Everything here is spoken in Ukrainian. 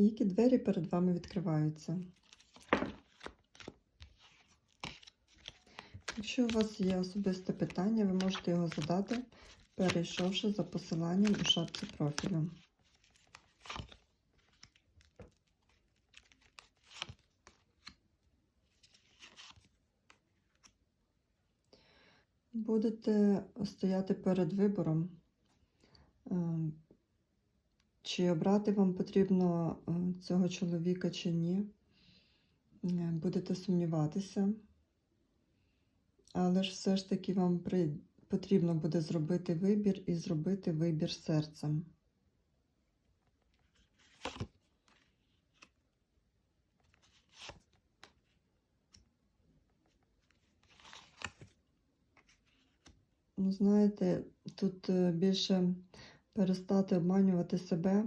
Які двері перед вами відкриваються. Якщо у вас є особисте питання, ви можете його задати, перейшовши за посиланням у шапці профілю. Будете стояти перед вибором, е, чи обрати вам потрібно е, цього чоловіка чи ні. Е, Будете сумніватися, але ж все ж таки вам потрібно буде зробити вибір і зробити вибір серцем. Ну, знаєте, тут е, більше перестати обманювати себе